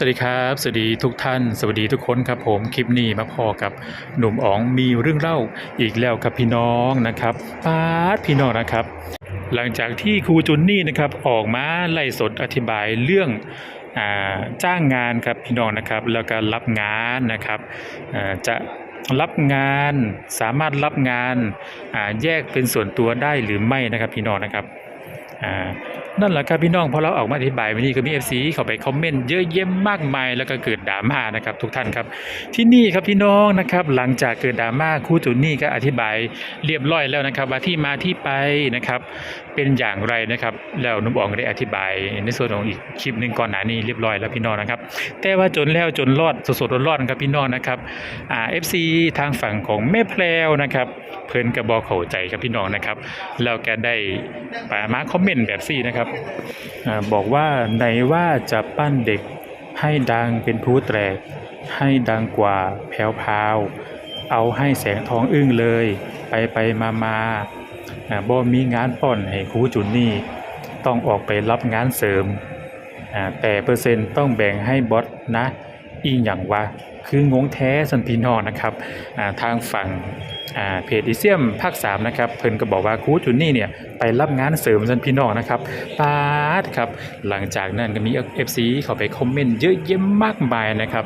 สวัสดีครับ สวัสดีทุกท่าน สวัสดีทุกคนครับผมคลิปนี้มาพอกับหนุ่มอ๋องมีเรื่องเล่าอีกแล้วครับพี่น้องนะครับป้าพี่น้องนะครับ หลังจากที่ครูจุนนี่นะครับออกมาไล่สดอธิบายเรื่องอจ้างงานครับพี่น้องนะครับ แล้วก็รับงานนะครับจะรับงานสามารถรับงานแยกเป็นส่วนตัวได้หรือไม่นะครับพี่น้องนะครับ อ่านั่นแหละครับพี่น้องพอเราออกมาอธิบายวันนี้ก็มี FC เข้าไปคอมเมนต์เยอะแยะมากมาย แล้วก็เกิดดราม่านะครับทุกท่านครับ ที่นี่ครับพี่น้องนะครับหลังจากเกิดดราม่าครูจุนนี่ก็อธิบายเรียบร้อยแล้วนะครับ ว่าที่มาที่ไปนะครับเป็นอย่างไรนะครับแล้วนุ่มอองก็ได้อธิบายในส่วนของอีกคลิปหนึ่งก่อนหน้านี้เรียบร้อยแล้วพี่น้องนะครับแต่ว่าจนแล้วจนรอดสดๆร้อนๆครับพี่น้องนะครับอ่า FC ทางฝั่งของแม่แพรวนะครับเพิ่นกระบอกเข้าใจครับพี่น้องนะครับ แล้วแกได้ปามาคอมเมนต์แบบซี่นะครับอบอกว่าไหนว่าจะปั้นเด็กให้ดังเป็นผู้แตรกให้ดังกว่าแผวพาว เอาให้แสงทองอึ้งเลย ไปไปมามาบ่มีงานป้อนให้ครูจุนนี่ ต้องออกไปรับงานเสริม แต่เปอร์เซ็นต์ต้องแบ่งให้บอสนะ อีหยังวะคืองงแท้สันพีนองนะครับทางฝั่งเพจอีเซียมภาค3นะครับเพิ่นก็บอกว่าครูจุนนี่เนี่ยไปรับงานเสริมสันพีนองนะครับปาดครับหลังจากนั้นก็มี FC เข้าไปคอมเมนต์เยอะแยะมากมายนะครับ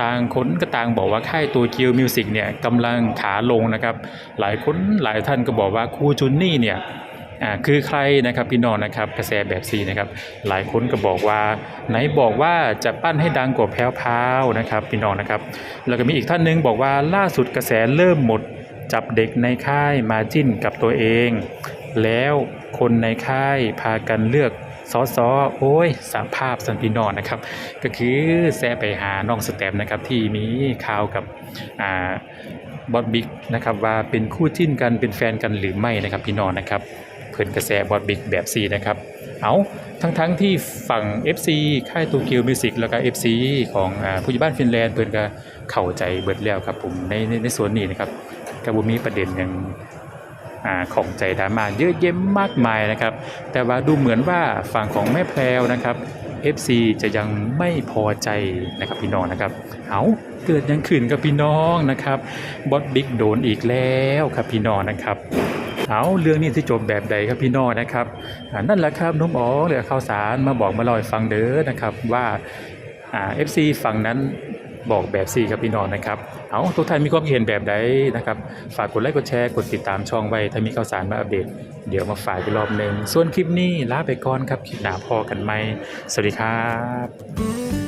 ต่างคนก็ต่างบอกว่าค่ายตัวเกียวมิวสิกเนี่ยกำลังขาลงนะครับหลายคนหลายท่านก็บอกว่าครูจุนนี่เนี่ย อ่าคือใครนะครับพี่น้องนะครับกระแสแบบซีนะครับหลายคนก็บอกว่า ไหนบอกว่าจะปั้นให้ดังกว่าแพรวพาวนะครับพี่น้องนะครับแล้วก็มีอีกท่านหนึงบอกว่าล่าสุดกระแสเริ่มหมดจับเด็กในค่ายมาจิ้นกับตัวเอง แล้วคนในค่ายพากันเลือกซอซอโอ้ยสาภาพสันพี่น้องนะครับ ก็คือแซไปหาน้องสแตมนะครับที่มีข่าวกับอ่าบอสบิ๊กนะครับว่าเป็นคู่จิ้นกันเป็นแฟนกันหรือไม่นะครับพี่น้องนะครับ เพิ่นกระแสบอดบิ๊กแบบซีนะครับ เอาทั้งทั้งๆที่ฝั่ง FC ค่ายโตเกียวมิวสิกแล้วก็ FC ของผู้ใหญ่บ้านฟินแลนด์เพิ่นก็เข้าใจเบิดแล้วครับผมในในในส่วนนี้นะครับก็บ่มีประเด็นยังอของใจดราม่าเยอะแยะมากมายนะครับ แต่ว่าดูเหมือนว่าฝั่งของแม่แพรวนะครับ FC จะยังไม่พอใจนะครับพี่น้องนะครับ เอาเกิดยังขึ้นกับพี่น้องนะครับบอสบิ๊กโดนอีกแล้วครับพี่น้องนะครับ เอาเรื่องนี้ที่จบแบบใดครับพี่น้องนะครับนั่นแหละครับน้องอ๋อเหลือข่าวสารมาบอกมาลอยฟังเด้อนะครับว่าเอ่า FC ฝั่งนั้นบอกแบบซีครับพี่น้องนะครับ เอาทุกท่านมีความเห็นแบบใดนะครับ ฝากกดไลค์กดแชร์กดติดตามช่องไว้ ถ้ามีข่าวสารมาอัปเดต เดี๋ยวมาฝากอีกรอบหนึ่งส่วนคลิปนี้ลาไปก่อนครับคลิปหน้าพอกันไหมสวัสดีครับ